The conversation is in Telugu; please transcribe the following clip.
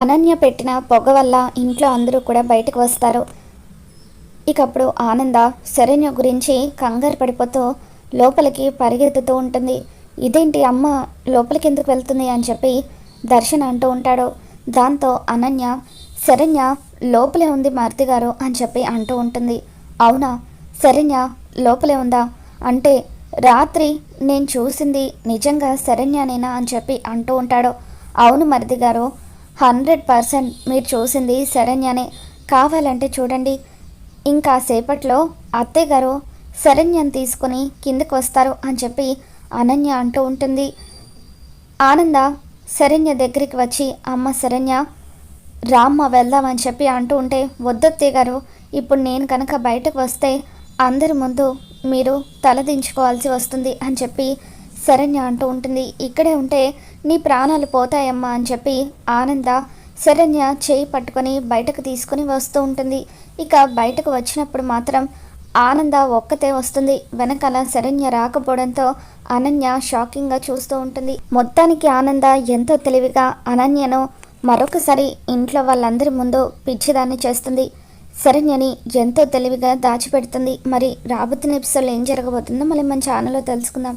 అనన్య పెట్టిన పొగ వల్ల ఇంట్లో అందరూ కూడా బయటకు వస్తారు. ఇకప్పుడు ఆనంద శరణ్య గురించి కంగారు పడిపోతూ లోపలికి పరిగెత్తుతూ ఉంటుంది. ఇదేంటి అమ్మ లోపలికి ఎందుకు వెళ్తుంది అని చెప్పి దర్శన్ అంటూ ఉంటాడు. దాంతో అనన్య శరణ్య లోపలే ఉంది మారుతి గారు అని చెప్పి అంటూ ఉంటుంది. అవునా? శరణ్య లోపలే ఉందా? అంటే రాత్రి నేను చూసింది నిజంగా శరణ్యనేనా అని చెప్పి అంటూ ఉంటాడు. అవును మరిది గారు హండ్రెడ్ పర్సెంట్ మీరు చూసింది శరణ్యనే. కావాలంటే చూడండి. ఇంకా సేపట్లో అత్తయ్య గారు శరణ్యం తీసుకుని కిందకు వస్తారు అని చెప్పి అనన్య అంటూ ఉంటుంది. ఆనంద శరణ్య దగ్గరికి వచ్చి అమ్మ శరణ్య రామ్మ వెళ్దామని చెప్పి అంటూ ఉంటే వద్దొత్తే గారు ఇప్పుడు నేను కనుక బయటకు వస్తే అందరి ముందు మీరు తలదించుకోవాల్సి వస్తుంది అని చెప్పి శరణ్య అంటూ ఉంటుంది. ఇక్కడే ఉంటే నీ ప్రాణాలు పోతాయమ్మా అని చెప్పి ఆనంద శరణ్య చేయి పట్టుకొని బయటకు తీసుకుని వస్తూ ఉంటుంది. ఇక బయటకు వచ్చినప్పుడు మాత్రం ఆనంద ఒక్కతే వస్తుంది. వెనకాల శరణ్య రాకపోవడంతో అనన్య షాకింగ్గా చూస్తూ ఉంటుంది. మొత్తానికి ఆనంద ఎంతో తెలివిగా అనన్యను మరొకసారి ఇంట్లో వాళ్ళందరి ముందు పిచ్చిదాన్ని చేస్తుంది. శరణ్యని ఎంతో తెలివిగా దాచిపెడుతుంది. మరి రాబోతున్న ఎపిసోడ్లో ఏం జరగబోతుందో మళ్ళీ మన ఛానల్లో తెలుసుకుందాం.